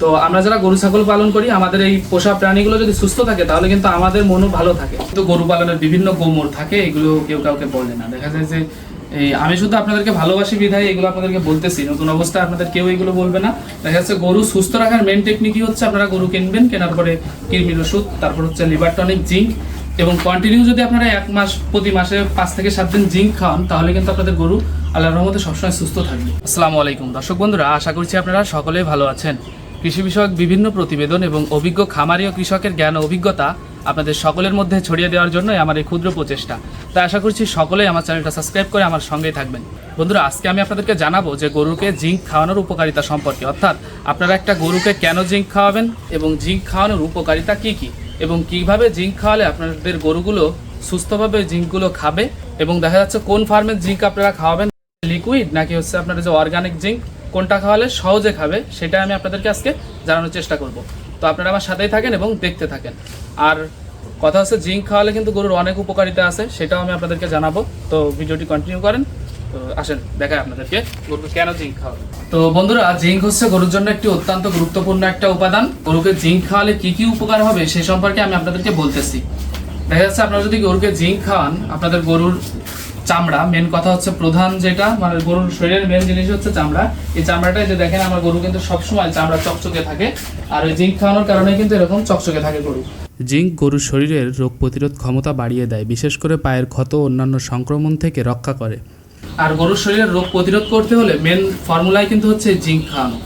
তো আমরা যারা গরু, ছাগল পালন করি, আমাদের এই পোষা প্রাণীগুলো যদি সুস্থ থাকে, তাহলে কিন্তু আমাদের মনও ভালো থাকে। কিন্তু গরু পালনের বিভিন্ন গোমর থাকে, এগুলো কেউ কাউকে বলে না। দেখা যায় যে, এই আমি শুধু আপনাদেরকে ভালোবাসি বিধায় এগুলো আপনাদেরকে বলতেছি, নতুন অবস্থায় আপনাদের কেউ এগুলো বলবে না। দেখা যাচ্ছে গরু সুস্থ রাখার মেন টেকনিকই হচ্ছে আপনারা গরু কিনবেন, কেনার পরে কৃমির ওষুধ, তারপর হচ্ছে লিভার টনিক জিঙ্ক এবং কন্টিনিউ যদি আপনারা এক মাস, প্রতি মাসে পাঁচ থেকে সাত দিন জিঙ্ক খাওয়ান তাহলে কিন্তু আপনাদের গরু আল্লাহর রহমতে সবসময় সুস্থ থাকবে। আসসালামু আলাইকুম। দর্শক বন্ধুরা, আশা করছি আপনারা সকলেই ভালো আছেন। কৃষি বিষয়ক বিভিন্ন প্রতিবেদন এবং অভিজ্ঞ খামারি ও কৃষকের জ্ঞান ও অভিজ্ঞতা আপনাদের সকলের মধ্যে ছড়িয়ে দেওয়ার জন্যই আমার এই ক্ষুদ্র প্রচেষ্টা। তাই আশা করছি সকলেই আমার চ্যানেলটা সাবস্ক্রাইব করে আমার সঙ্গেই থাকবেন। বন্ধুরা, আজকে আমি আপনাদেরকে জানাব যে গরুকে জিঙ্ক খাওয়ানোর উপকারিতা সম্পর্কে। অর্থাৎ আপনারা একটা গরুকে কেন জিঙ্ক খাওয়াবেন এবং জিঙ্ক খাওয়ানোর উপকারিতা কি কি? এবং কীভাবে জিঙ্ক খাওয়ালে আপনাদের গরুগুলো সুস্থভাবে জিঙ্কগুলো খাবে এবং দেখা যাচ্ছে কোন ফার্মের জিঙ্ক আপনারা খাওয়াবেন? লিকুইড নাকি হচ্ছে আপনার যে অর্গানিক জিঙ্ক? কোনটা খাওয়ালে সহজে খাবে, সেটা আমি আপনাদেরকে আজকে জানানোর চেষ্টা করব। তো আপনারা আমার সাথেই থাকেন এবং দেখতে থাকেন। আর কথা হচ্ছে, জিঙ্ক খাওয়ালে কিন্তু গরুর অনেক উপকারিতা আছে, সেটাও আমি আপনাদেরকে জানাব। তো ভিডিওটি কন্টিনিউ করেন, তো আসেন দেখায় আপনাদেরকে গরুকে কেন জিঙ্ক খাওয়াবে তো বন্ধুরা, জিঙ্ক হচ্ছে গরুর জন্য একটি অত্যন্ত গুরুত্বপূর্ণ একটা উপাদান। গরুকে জিঙ্ক খাওয়ালে কি কি উপকার হবে, সে সম্পর্কে আমি আপনাদেরকে বলতেছি। দেখা যাচ্ছে, আপনারা যদি গরুকে জিঙ্ক খাওয়ান, আপনাদের গরুর চামড়া। মেন কথা হচ্ছে প্রধান যেটা মানে গরুর শরীরের মেন জিনিস হচ্ছে চামড়া। এই চামড়াটা যে দেখেন আমার গরু কিন্তু সবসময় চামড়া চকচকে থাকে। আর ওই জিঙ্ক খাওয়ানোর কারণে কিন্তু এরকম চকচকে থাকে গরু। জিঙ্ক গরুর শরীরের রোগ প্রতিরোধ ক্ষমতা বাড়িয়ে দেয় বিশেষ করে পায়ের ক্ষত অন্যান্য সংক্রমণ থেকে রক্ষা করে। আর গরুর শরীরের রোগ প্রতিরোধ করতে হলে মেন ফর্মুলাই কিন্তু হচ্ছে জিঙ্ক খাওয়ানো।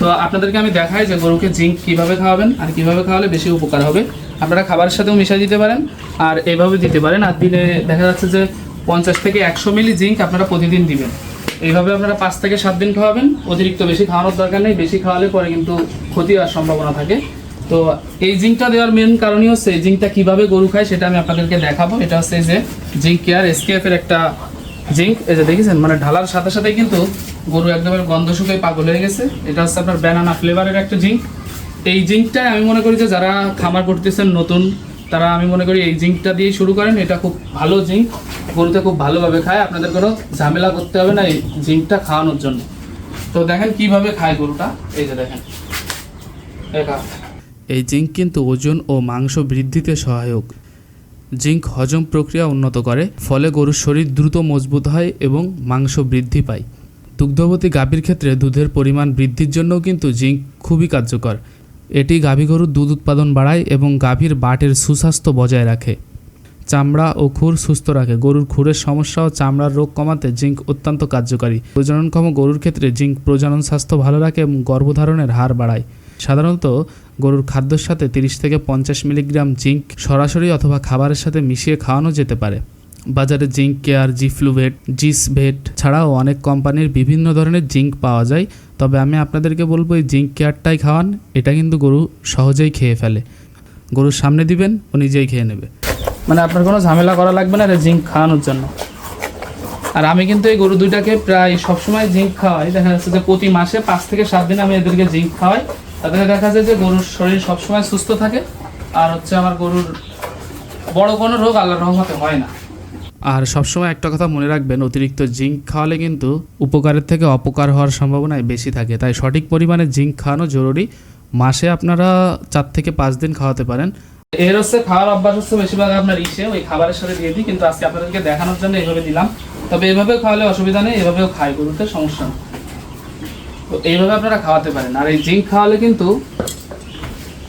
তো আপনাদেরকে আমি দেখাই যে গরুকে জিঙ্ক কীভাবে খাওয়াবেন আর কীভাবে খাওয়ালে বেশি উপকার হবে। আপনারা খাবারের সাথেও মিশিয়ে দিতে পারেন আর এভাবে দিতে পারেন। আর দিনে দেখা যাচ্ছে যে পঞ্চাশ থেকে একশো মিলি জিঙ্ক আপনারা প্রতিদিন দিবেন। এইভাবে আপনারা পাঁচ থেকে সাত দিন খাওয়াবেন। অতিরিক্ত বেশি খাওয়ানোর দরকার নেই, বেশি খাওয়ালে পরে কিন্তু ক্ষতি হওয়ার সম্ভাবনা থাকে। তো এই জিঙ্কটা দেওয়ার মেন কারণই হচ্ছে এই জিঙ্কটা কীভাবে গরু খায় সেটা আমি আপনাদেরকে দেখাবো। এটা হচ্ছে যে জিঙ্ক কেয়ার এসকেএফের একটা জিঙ্ক। এই যে দেখেছেন মানে ঢালার সাথে সাথে কিন্তু গরু একদমের গন্ধ শুকিয়ে পাগল হয়ে গেছে। এটা হচ্ছে আপনার ব্যানানা ফ্লেভারের একটা জিঙ্ক। এই জিঙ্কটাই আমি মনে করি যে যারা খামার করতেছেন, নতুন তারা, আমি মনে করি এই জিঙ্কটা দিয়ে শুরু করেন। এটা খুব ভালো জিঙ্ক। গরুতে খুব ভালোভাবে খায়। আপনাদের কোনো ঝামেলা করতে হবে না এই জিঙ্কটা খাওয়ানোর জন্য। তো দেখেন কীভাবে খায় গরুটা। এই যে দেখেন। এই জিঙ্ক কিন্তু ওজন ও মাংস বৃদ্ধিতে সহায়ক। জিঙ্ক হজম প্রক্রিয়া উন্নত করে, ফলে গরুর শরীর দ্রুত মজবুত হয় এবং মাংস বৃদ্ধি পায়। দুগ্ধবতী গাভীর ক্ষেত্রে দুধের পরিমাণ বৃদ্ধির জন্যও কিন্তু জিঙ্ক খুবই কার্যকর। এটি গাভী গরুর দুধ উৎপাদন বাড়ায় এবং গাভীর বাটের সুস্বাস্থ্য বজায় রাখে। চামড়া ও খুর সুস্থ রাখে। গরুর খুরের সমস্যা ও চামড়ার রোগ কমাতে জিঙ্ক অত্যন্ত কার্যকারী। প্রজননক্ষম গরুর ক্ষেত্রে জিঙ্ক প্রজনন স্বাস্থ্য ভালো রাখে এবং গর্ভধারণের হার বাড়ায়। সাধারণত গরুর খাদ্যের সাথে তিরিশ থেকে পঞ্চাশ মিলিগ্রাম জিঙ্ক সরাসরি অথবা খাবারের সাথে মিশিয়ে খাওয়ানো যেতে পারে। বাজারে জিঙ্ক কেয়ার জিফ্লুভেট জিসভেট ছাড়াও অনেক কোম্পানির বিভিন্ন ধরনের জিঙ্ক পাওয়া যায় তবে আমি আপনাদেরকে বলব, এই জিঙ্ক কেয়ারটাই খাওয়ান, এটা কিন্তু গরু সহজেই খেয়ে ফেলে। গরুর সামনে দিবেন, ও নিজেই খেয়ে নেবে। মানে আপনার কোনো ঝামেলা করা লাগবে না, এটা জিঙ্ক খাওয়ানোর জন্য। আর আমি কিন্তু এই গরু দুইটাকে প্রায় সবসময় জিঙ্ক খাওয়াই। দেখা যাচ্ছে যে প্রতি মাসে পাঁচ থেকে সাত দিন আমি এদেরকে জিঙ্ক খাওয়াই। তাতে দেখা যায় যে গরুর শরীর সবসময় সুস্থ থাকে। আর হচ্ছে আমার গরুর বড় কোনো রোগ আল্লাহর রহমতে হয় না। আর সবসময় একটা কথা মনে রাখবেন, অতিরিক্ত জিঙ্ক খাওয়ালে কিন্তু উপকারের থেকে অপকার হওয়ার সম্ভাবনায় বেশি থাকে। তাই সঠিক পরিমাণে জিঙ্ক খাওয়ানো জরুরি। মাসে আপনারা চার থেকে পাঁচ দিন খাওয়াতে পারেন। এর হচ্ছে খাওয়ার অভ্যাস হচ্ছে বেশিরভাগ আপনার ইসে, ওই খাবারের সাথে দিয়ে দিই, কিন্তু আজকে আপনাদেরকে দেখানোর জন্য এইভাবে দিলাম। তবে এভাবেও খাওয়ালে অসুবিধা নেই, এভাবেও খাই, গরুতে সমস্যা নেই। তো এইভাবে আপনারা খাওয়াতে পারেন। আর এই জিঙ্ক খাওয়ালে কিন্তু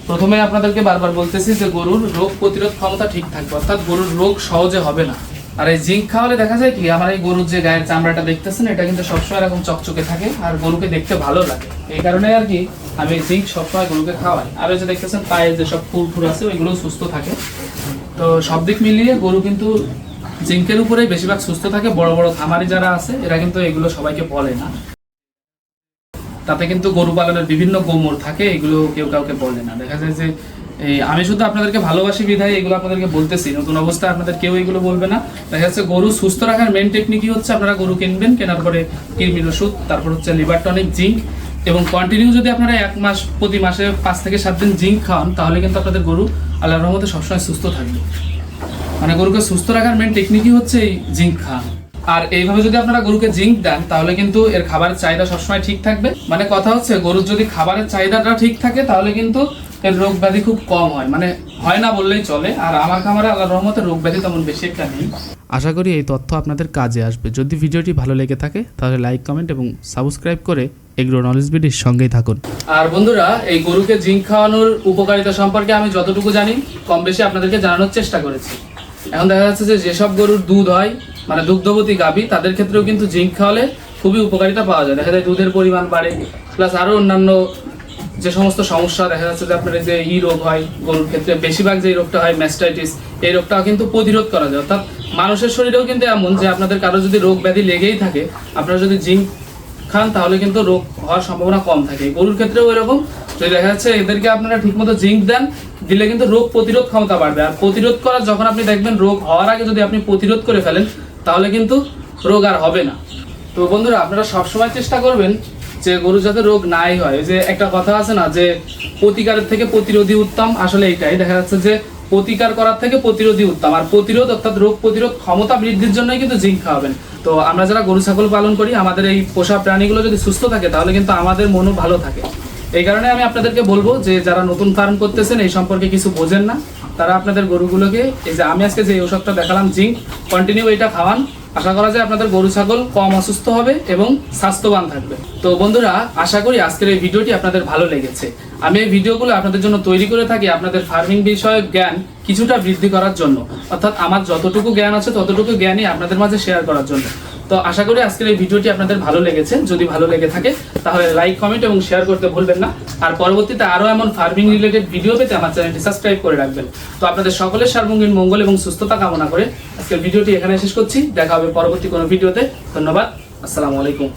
প্রথমে আপনাদেরকে বারবার বলতেছি যে গরুর রোগ প্রতিরোধ ক্ষমতা ঠিক থাকবে, অর্থাৎ গরুর রোগ সহজে হবে না। আর এই জিঙ্ক খাওয়ালে দেখা যায় কি, আমার এই গরুর যে গায়ের চামড়াটা দেখতেছেন, এটা কিন্তু সবসময় এরকম চকচকে থাকে আর গরুকে দেখতে ভালো লাগে। এই কারণে আর কি, আমি জিঙ্ক সবসময় গরুকে খাওয়াই। আর ওই যে দেখতেছেন পায়ে যেসব ফুল ফুল আছে ওইগুলো সুস্থ থাকে। তো সব দিক মিলিয়ে গরু কিন্তু জিঙ্কের উপরেই বেশিরভাগ সুস্থ থাকে। বড় বড় খামারি যারা আছে, এরা কিন্তু এগুলো সবাইকে বলে না। তাতে কিন্তু গরু পালনের বিভিন্ন গোমর থাকে, এগুলো কেউ কাউকে বলে না। দেখা যায় যে এই, আমি শুধু আপনাদেরকে ভালোবাসি বিধায় এগুলো আপনাদেরকে বলতেছি। নতুন অবস্থায় আপনাদের কেউ এগুলো বলবে না। দেখা যাচ্ছে গরু সুস্থ রাখার মেন টেকনিকই হচ্ছে আপনারা গরু কিনবেন, কেনার পরে কৃমির ওষুধ, তারপর হচ্ছে লিভার টনিক জিঙ্ক এবং কন্টিনিউ যদি আপনারা এক মাস, প্রতি মাসে পাঁচ থেকে সাত দিন জিঙ্ক খাওয়ান তাহলে কিন্তু আপনাদের গরু আল্লাহর রহমতে সবসময় সুস্থ থাকবে। মানে গরুকে সুস্থ রাখার মেন টেকনিকই হচ্ছে এই জিঙ্ক খাওয়ানো আর এইভাবে যদি আপনারা গরুকে জিঙ্ক দেন, তাহলে কিন্তু এর খাবারের চাহিদা সবসময় ঠিক থাকবে। মানে কথা হচ্ছে গরুর যদি খাবারের চাহিদাটা ঠিক থাকে, তাহলে কিন্তু এর রোগ ব্যাধি খুব কম হয়। মানে হয় না বললেই চলে। আর আমার খামারে আল্লাহ রহমতে রোগ ব্যাধি তেমন বেশি একটা নেই। আশা করি এই তথ্য আপনাদের কাজে আসবে। যদি ভিডিওটি ভালো লেগে থাকে তাহলে লাইক কমেন্ট এবং সাবস্ক্রাইব করে এগ্রো নলেজ বিডির সঙ্গেই থাকুন। আর বন্ধুরা এই গরুকে জিঙ্ক খাওয়ানোর উপকারিতা সম্পর্কে আমি যতটুকু জানি কম বেশি আপনাদেরকে জানানোর চেষ্টা করেছি। এখন দেখা যাচ্ছে যে যেসব গরুর দুধ হয় মানে দুগ্ধবতী গাভী তাদের ক্ষেত্রেও কিন্তু জিঙ্ক খাওয়ালে খুবই উপকারিতা পাওয়া যায়। দেখা যায় দুধের পরিমাণ বাড়ে প্লাস আরও অন্যান্য যে সমস্ত সমস্যা দেখা যাচ্ছে যে আপনার যে ই রোগ হয়, গরুর ক্ষেত্রে বেশিরভাগ যে রোগটা হয় ম্যাস্টাইটিস এই রোগটাও কিন্তু প্রতিরোধ করা যায়। অর্থাৎ মানুষের শরীরেও কিন্তু এমন যে আপনাদের কারও যদি রোগ ব্যাধি লেগেই থাকে, আপনারা যদি জিঙ্ক খান তাহলে কিন্তু রোগ হওয়ার সম্ভাবনা কম থাকে। গরুর ক্ষেত্রেও এরকম। যদি দেখা যাচ্ছে এদেরকে আপনারা ঠিকমতো জিঙ্ক দেন, দিলে কিন্তু রোগ প্রতিরোধ ক্ষমতা বাড়বে। আর প্রতিরোধ করার যখন আপনি দেখবেন রোগ হওয়ার আগে যদি আপনি প্রতিরোধ করে ফেলেন, তাহলে কিন্তু রোগ আর হবে না। তো বন্ধুরা, আপনারা সবসময় চেষ্টা করবেন যে গরু যাতে রোগ নাই হয়, যে একটা কথা আছে না, যে প্রতিকারের থেকে প্রতিরোধী উত্তম আসলে এটাই দেখা যাচ্ছে যে প্রতিকার করার থেকে প্রতিরোধী উত্তম। আর প্রতিরোধ অর্থাৎ রোগ প্রতিরোধ ক্ষমতা বৃদ্ধির জন্যই কিন্তু জিঙ্ক খাওয়াবেন। তো আমরা যারা গরু, ছাগল পালন করি, আমাদের এই পোষা প্রাণীগুলো যদি সুস্থ থাকে, তাহলে কিন্তু আমাদের মনও ভালো থাকে। এই কারণে আমি আপনাদেরকে বলব যে, যারা নতুন ফার্ম করতেছেন, এই সম্পর্কে কিছু বোঝেন না। তারা আপনাদের গরুগুলোকে, এই যে আমি আজকে যে ওষুধটা দেখালাম, জিঙ্ক কন্টিনিউ এটা খাওয়ান। আশা করা যায় আপনাদের গরু, ছাগল কম অসুস্থ হবে এবং স্বাস্থ্যবান থাকবে। তো বন্ধুরা, আশা করি আজকের এই ভিডিওটি আপনাদের ভালো লেগেছে। আমি এই ভিডিওগুলো আপনাদের জন্য তৈরি করে থাকি আপনাদের ফার্মিং বিষয়ক জ্ঞান কিছুটা বৃদ্ধি করার জন্য। অর্থাৎ আমার যতটুকু জ্ঞান আছে ততটুকু জ্ঞানই আপনাদের মাঝে শেয়ার করার জন্য। তো আশা করি আজকের এই ভিডিওটি আপনাদের ভালো লেগেছে। যদি ভালো লেগে থাকে, তাহলে লাইক কমেন্ট এবং শেয়ার করতে ভুলবেন না। আর পরবর্তীতে আরও এমন ফার্মিং রিলেটেড ভিডিও পেতে আমার চ্যানেলটি সাবস্ক্রাইব করে রাখবেন। তো আপনাদের সকলের সার্বঙ্গীন মঙ্গল এবং সুস্থতা কামনা করে আজকের ভিডিওটি এখানে শেষ করছি। দেখা হবে পরবর্তী কোনো ভিডিওতে। ধন্যবাদ। আসসালামু আলাইকুম।